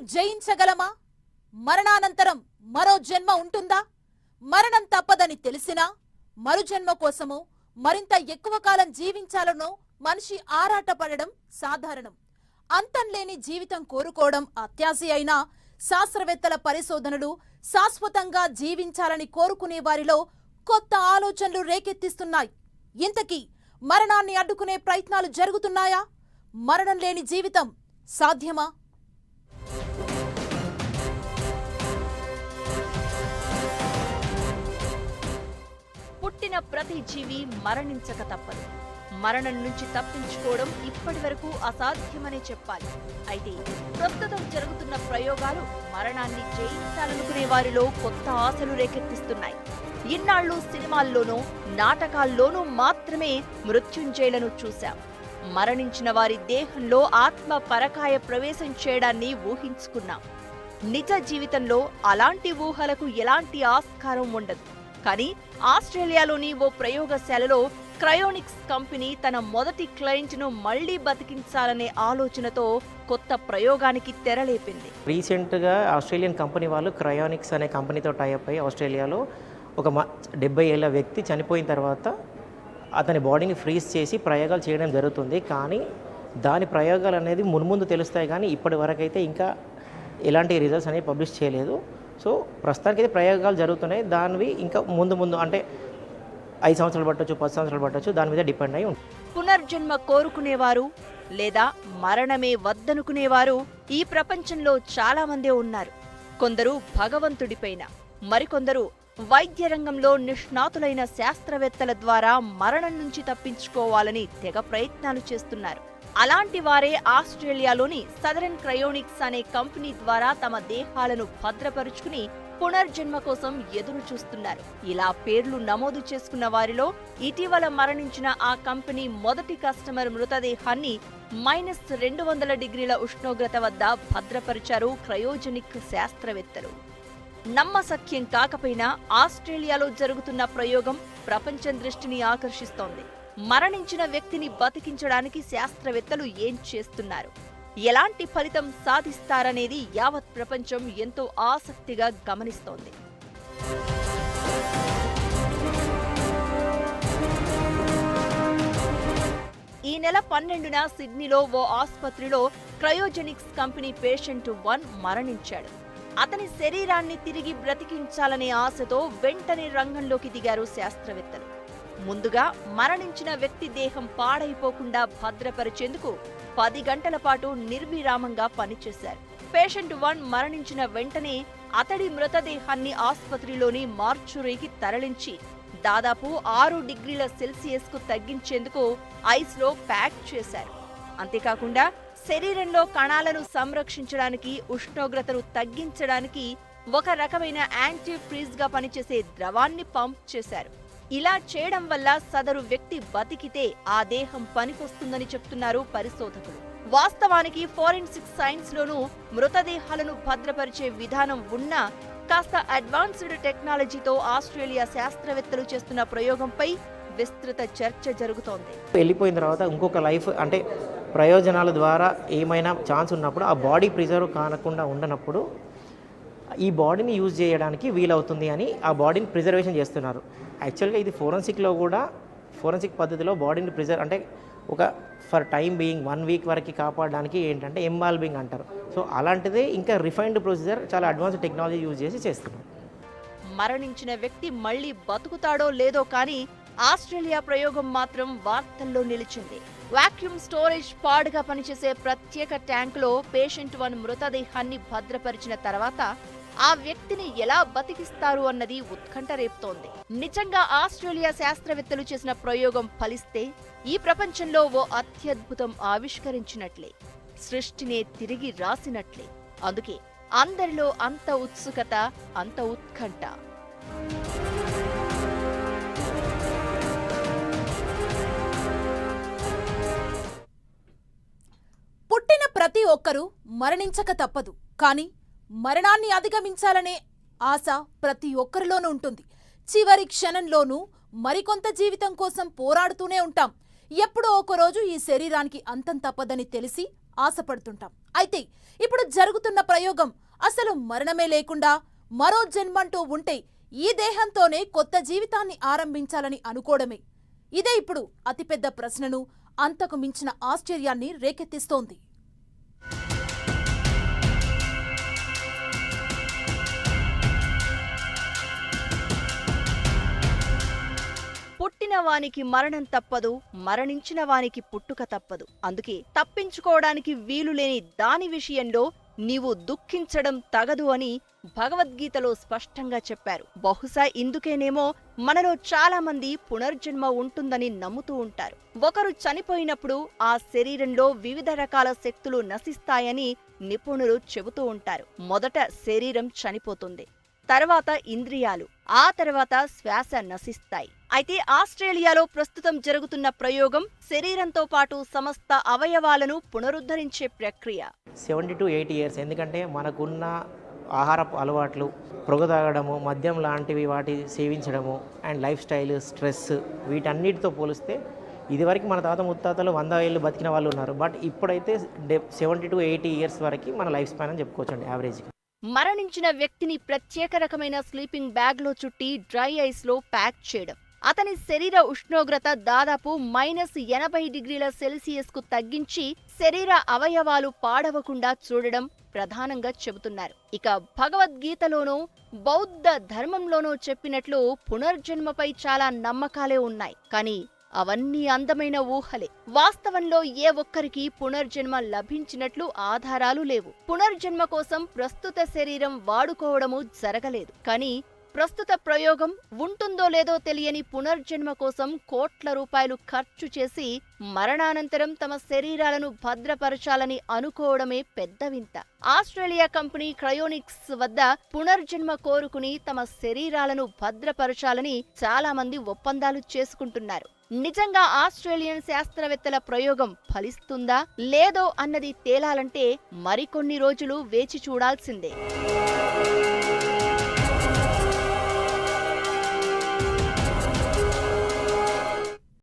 జయించగలమా? మరణానంతరం మరో జన్మ ఉంటుందా? మరణం తప్పదని తెలిసినా మరుజన్మ కోసము మరింత ఎక్కువ కాలం జీవించాలనో మనిషి ఆరాటపడడం సాధారణం. అంతం లేని జీవితం కోరుకోవడం అత్యాశ అయినా శాస్త్రవేత్తల పరిశోధనలు శాశ్వతంగా జీవించాలని కోరుకునే వారిలో కొత్త ఆలోచనలు రేకెత్తిస్తున్నాయి. ఇంతకీ మరణాన్ని అడ్డుకునే ప్రయత్నాలు జరుగుతున్నాయా? మరణం లేని జీవితం సాధ్యమా? ప్రతి జీవి మరణించక తప్పదు. మరణం నుంచి తప్పించుకోవడం ఇప్పటి వరకు అసాధ్యమనే చెప్పాలి. అయితే ప్రస్తుతం జరుగుతున్న ప్రయోగాలు మరణాన్ని జయించాలనుకునే వారిలో కొత్త ఆశలు రేకెత్తిస్తున్నాయి. ఇన్నాళ్ళు సినిమాల్లోనూ నాటకాల్లోనూ మాత్రమే మృత్యుంజయులను చూశాం. మరణించిన వారి దేహంలో ఆత్మ పరకాయ ప్రవేశం చేయడాన్ని ఊహించుకున్నాం. నిజ జీవితంలో అలాంటి ఊహలకు ఎలాంటి ఆస్కారం ఉండదు. కానీ ఆస్ట్రేలియాలోని ఓ ప్రయోగశాలలో క్రయోనిక్స్ కంపెనీ తన మొదటి క్లయింట్ను మళ్ళీ బతికించాలనే ఆలోచనతో కొత్త ప్రయోగానికి తెరలేపింది. రీసెంట్గా ఆస్ట్రేలియన్ కంపెనీ వాళ్ళు క్రయోనిక్స్ అనే కంపెనీతో టైఅప్ అయ్యి ఆస్ట్రేలియాలో ఒక మ డెబ్బై ఏళ్ళ వ్యక్తి చనిపోయిన తర్వాత అతని బాడీని ఫ్రీజ్ చేసి ప్రయోగాలు చేయడం జరుగుతుంది. కానీ దాని ప్రయోగాలు అనేది మున్ముందు తెలుస్తాయి కానీ ఇప్పటి వరకైతే ఇంకా ఎలాంటి రిజల్ట్స్ అనేవి పబ్లిష్ చేయలేదు. సో ప్రస్తుతానికి అయితే ప్రయోగాలు జరుగుతున్నాయి. దానివి ఇంకా ముందు ముందు అంటే ఐదు సంవత్సరాలు పట్టొచ్చు పది సంవత్సరాలు పట్టొచ్చు దాని మీద డిపెండ్ అయి ఉంటుంది. పునర్జన్మ కోరుకునేవారు లేదా మరణమే వద్దనుకునేవారు ఈ ప్రపంచంలో చాలా మందే ఉన్నారు. కొందరు భగవంతుడిపైన మరికొందరు వైద్య రంగంలో నిష్ణాతులైన శాస్త్రవేత్తల ద్వారా మరణం నుంచి తప్పించుకోవాలని తెగ ప్రయత్నాలు చేస్తున్నారు. అలాంటి వారే ఆస్ట్రేలియాలోని సదరన్ క్రయోనిక్స్ అనే కంపెనీ ద్వారా తమ దేహాలను భద్రపరుచుకుని పునర్జన్మ కోసం ఎదురు చూస్తున్నారు. ఇలా పేర్లు నమోదు చేసుకున్న వారిలో ఇటీవల మరణించిన ఆ కంపెనీ మొదటి కస్టమర్ మృతదేహాన్ని మైనస్ రెండు వందల డిగ్రీల ఉష్ణోగ్రత వద్ద భద్రపరిచారు క్రయోజనిక్ శాస్త్రవేత్తలు. నమ్మసఖ్యం కాకపోయినా ఆస్ట్రేలియాలో జరుగుతున్న ప్రయోగం ప్రపంచం దృష్టిని ఆకర్షిస్తోంది. మరణించిన వ్యక్తిని బతికించడానికి శాస్త్రవేత్తలు ఏం చేస్తున్నారు? ఎలాంటి ఫలితం సాధిస్తారనేది యావత్ ప్రపంచం ఎంతో ఆసక్తిగా గమనిస్తోంది. ఈ నెల పన్నెండున సిడ్నీలో ఓ ఆసుపత్రిలో క్రయోజెనిక్స్ కంపెనీ పేషెంట్ వన్ మరణించాడు. అతని శరీరాన్ని తిరిగి బ్రతికించాలనే ఆశతో వెంటనే రంగంలోకి దిగారు శాస్త్రవేత్తలు. ముందుగా మరణించిన వ్యక్తి దేహం పాడైపోకుండా భద్రపరిచేందుకు పది గంటల పాటు నిర్విరామంగా పనిచేశారు. పేషెంట్ వన్ మరణించిన వెంటనే అతడి మృతదేహాన్ని ఆసుపత్రిలోని మార్చురీకి తరలించి దాదాపు ఆరు డిగ్రీల సెల్సియస్కు తగ్గించేందుకు ఐస్లో ప్యాక్ చేశారు. అంతేకాకుండా శరీరంలో కణాలను సంరక్షించడానికి ఉష్ణోగ్రతను తగ్గించడానికి ఒక రకమైన యాంటీ ఫ్రీజ్గా పనిచేసే ద్రవాన్ని పంప్ చేశారు. ఇలా చేయడం వల్ల సదరు వ్యక్తి బతికితే ఆ దేహం పనికొస్తుందని చెప్తున్నారు పరిశోధకులు. వాస్తవానికి ఫోరెన్సిక్ సైన్స్ లోనూ మృతదేహాలను భద్రపరిచే విధానం ఉన్నా కాస్త అడ్వాన్స్డ్ టెక్నాలజీతో ఆస్ట్రేలియా శాస్త్రవేత్తలు చేస్తున్న ప్రయోగంపై విస్తృత చర్చ జరుగుతోంది. వెళ్ళిపోయిన తర్వాత ఇంకొక లైఫ్ అంటే ప్రయోజనాల ద్వారా ఏమైనా ఛాన్స్ ఉన్నప్పుడు ఆ బాడీ ప్రిజర్వ్ కానకుండా ఉండనప్పుడు ఈ బాడీని యూజ్ చేయడానికి వీలవుతుంది అని ఆ బాడీని ప్రిజర్వేషన్ చేస్తున్నారు. యాక్చువల్గా ఇది ఫోరెన్సిక్లో కూడా ఫోరెన్సిక్ పద్ధతిలో బాడీని ప్రిజర్వ్ అంటే ఒక for time being one week వరకు కాపాడడానికి ఏంటంటే ఎంబాల్బింగ్ అంటారు. సో అలాంటిదే ఇంకా రిఫైన్డ్ ప్రొసీజర్ చాలా అడ్వాన్స్ టెక్నాలజీ యూజ్ చేసి చేస్తున్నారు. మరణించిన వ్యక్తి మళ్ళీ బతుకుతాడో లేదో కానీ ఆస్ట్రేలియా ప్రయోగం మాత్రం వార్తల్లో నిలిచింది. వాక్యూమ్ స్టోరేజ్ పాడ్గా పనిచేసే ప్రత్యేక ట్యాంకులో పేషెంట్ వన్ మృతదేహాన్ని భద్రపరిచిన తర్వాత ఆ వ్యక్తిని ఎలా బతికిస్తారు అన్నది ఉత్కంఠ రేపుతోంది. నిజంగా ఆస్ట్రేలియా శాస్త్రవేత్తలు చేసిన ప్రయోగం ఫలిస్తే ఈ ప్రపంచంలో ఓ అత్యద్భుతం ఆవిష్కరించినట్లే సృష్టినే తిరిగి రాసినట్లే. అందుకే అందరిలో అంత ఉత్సుకత అంత ఉత్కంఠ. పుట్టిన ప్రతి ఒక్కరూ మరణించక తప్పదు. కానీ మరణాన్ని అధిగమించాలనే ఆశ ప్రతి ఒక్కరిలోనూ ఉంటుంది. చివరి క్షణంలోనూ మరికొంత జీవితం కోసం పోరాడుతూనే ఉంటాం. ఎప్పుడో ఒకరోజు ఈ శరీరానికి అంతం తప్పదని తెలిసి ఆశపడుతుంటాం. అయితే ఇప్పుడు జరుగుతున్న ప్రయోగం అసలు మరణమే లేకుండా మరో జన్మంటూ ఉంటే ఈ దేహంతోనే కొత్త జీవితాన్ని ఆరంభించాలని అనుకోవడమే. ఇదే ఇప్పుడు అతిపెద్ద ప్రశ్నను అంతకు మించిన ఆశ్చర్యాన్ని రేకెత్తిస్తోంది. వానికి మరణం తప్పదు మరణించిన వానికి పుట్టుక తప్పదు. అందుకే తప్పించుకోవడానికి వీలు లేని దాని విషయంలో నీవు దుఃఖించడం తగదు అని భగవద్గీతలో స్పష్టంగా చెప్పారు. బహుశా ఇందుకేనేమో మనలో చాలా మంది పునర్జన్మ ఉంటుందని నమ్ముతూ ఉంటారు. ఒకరు చనిపోయినప్పుడు ఆ శరీరంలో వివిధ రకాల శక్తులు నశిస్తాయని నిపుణులు చెబుతూ ఉంటారు. మొదట శరీరం చనిపోతుంది. తర్వాత ఇంద్రియాలు ఆ తర్వాత శ్వాస నశిస్తాయి. అయితే ఆస్ట్రేలియాలో ప్రస్తుతం జరుగుతున్న ప్రయోగం శరీరంతో పాటు సమస్త అవయవాలను పునరుద్ధరించే ప్రక్రియ. సెవెంటీ టు ఎయిటీ ఇయర్స్ ఎందుకంటే మనకున్న ఆహార అలవాట్లు పొగ తాగడము మద్యం లాంటివి వాటి సేవించడము అండ్ లైఫ్ స్టైల్ స్ట్రెస్ వీటన్నిటితో పోలిస్తే ఇదివరకు మన తాత ముత్తాతలు వంద ఏళ్ళు బతికిన వాళ్ళు ఉన్నారు. బట్ ఇప్పుడైతే సెవెంటీ టు ఎయిటీ ఇయర్స్ వరకు మన లైఫ్ స్పాన్ అని చెప్పుకోవచ్చు అండి యావరేజ్గా. మరణించిన వ్యక్తిని ప్రత్యేక రకమైన స్లీపింగ్ బ్యాగ్లో చుట్టి డ్రై ఐస్లో ప్యాక్ చేయడం. అతని శరీర ఉష్ణోగ్రత దాదాపు మైనస్ ఎనభై డిగ్రీల సెల్సియస్కు తగ్గించి శరీర అవయవాలు పాడవకుండా చూడడం ప్రధానంగా చెబుతున్నారు. ఇక భగవద్గీతలోనూ బౌద్ధ ధర్మంలోనూ చెప్పినట్లు పునర్జన్మపై చాలా నమ్మకాలే ఉన్నాయి. కానీ అవన్నీ అందమైన ఊహలే. వాస్తవంలో ఏ ఒక్కరికి పునర్జన్మ లభించినట్లు ఆధారాలు లేవు. పునర్జన్మ కోసం ప్రస్తుత శరీరం వాడుకోవడము జరగలేదు. కానీ ప్రస్తుత ప్రయోగం ఉంటుందో లేదో తెలియని పునర్జన్మ కోసం కోట్ల రూపాయలు ఖర్చు చేసి మరణానంతరం తమ శరీరాలను భద్రపరచాలని అనుకోవడమే పెద్ద వింత. ఆస్ట్రేలియా కంపెనీ క్రయోనిక్స్ వద్ద పునర్జన్మ కోరుకుని తమ శరీరాలను భద్రపరచాలని చాలా మంది ఒప్పందాలు చేసుకుంటున్నారు. నిజంగా ఆస్ట్రేలియన్ శాస్త్రవేత్తల ప్రయోగం ఫలిస్తుందా లేదో అన్నది తేలాలంటే మరికొన్ని రోజులు వేచి చూడాల్సిందే.